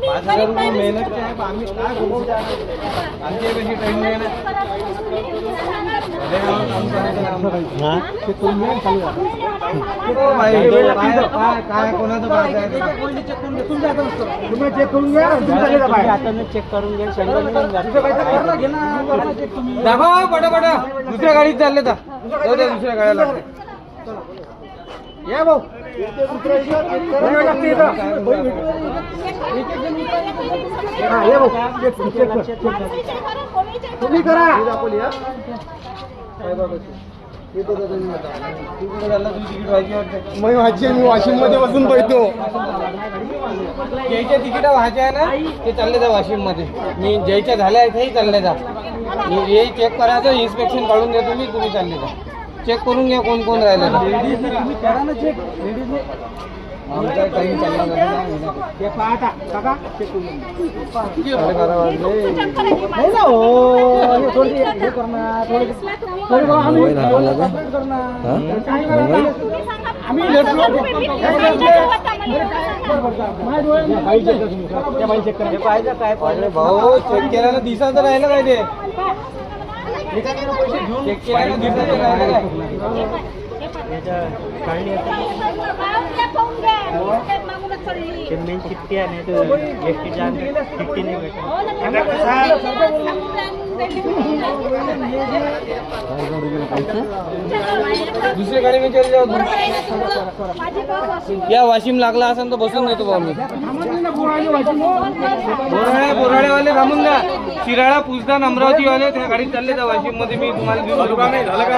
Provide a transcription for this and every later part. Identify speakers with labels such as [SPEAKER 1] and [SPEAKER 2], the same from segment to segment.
[SPEAKER 1] पाच हजार रुपये मेहनत आहे आम्ही काय बोलू आमची कशी ट्रेन काय- कोणाचं
[SPEAKER 2] तुम्ही चेक करून घ्या तुम्ही चालले
[SPEAKER 3] चेक करून घ्या
[SPEAKER 1] दाखवा पटापट दुसऱ्या गाडीत चालले तर द्या दुसऱ्या गाड्या लागते
[SPEAKER 2] या भाऊ तुम्ही करा.
[SPEAKER 1] मी व्हायची मी वाशिममध्ये बसून पळतो ज्याच्या तिकीट व्हायचे आहे ना ते चालले जा वाशिममध्ये. मी ज्याच्या झाल्या आहेत तेही चालले जा. हे चेक करायचं इन्स्पेक्शन काढून देतो मी तुम्ही चालले जा. चेक करून घ्या कोण कोण राहिलं
[SPEAKER 2] तुम्ही करा ना चेक लेडीजने
[SPEAKER 1] आमचा टाइम चालला जातो
[SPEAKER 2] हे पाहता काका चेक करून
[SPEAKER 1] भाऊ चेक केल्यानं दिसा तर राहिलं काय ते चेक केल्यानं दिसा तर राहिलं काय
[SPEAKER 3] मेन चिठ्ठी आहे नाही तर एस टीच्या चिठ्ठी नाही भेटत
[SPEAKER 1] दुसरी गाडी मी या वाशिम लागला असेल तर बसून देतो भाऊ मी
[SPEAKER 2] थांबत ना पोरांनी वाचून.
[SPEAKER 1] बोराळे बोराळेवाले थांबून जा शिराळा पुसदान अमरावतीवाले त्या गाडीत चालले जा वाशिममध्ये मी तुम्हाला घेऊन. झालं का?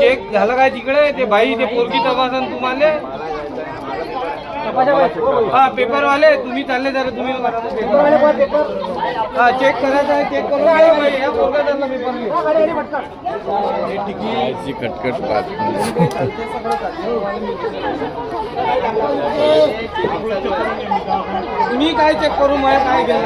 [SPEAKER 1] चेक झालं काय तिकडे ते बाई ते पोरगी तपासन तुम्हाला हा पेपरवाले तुम्ही चालले जा रे, तुम्ही. हा चेक करायचं आहे चेक करून पेपर
[SPEAKER 2] पटकन.
[SPEAKER 1] तुम्ही काय चेक करू मला काय घ्या?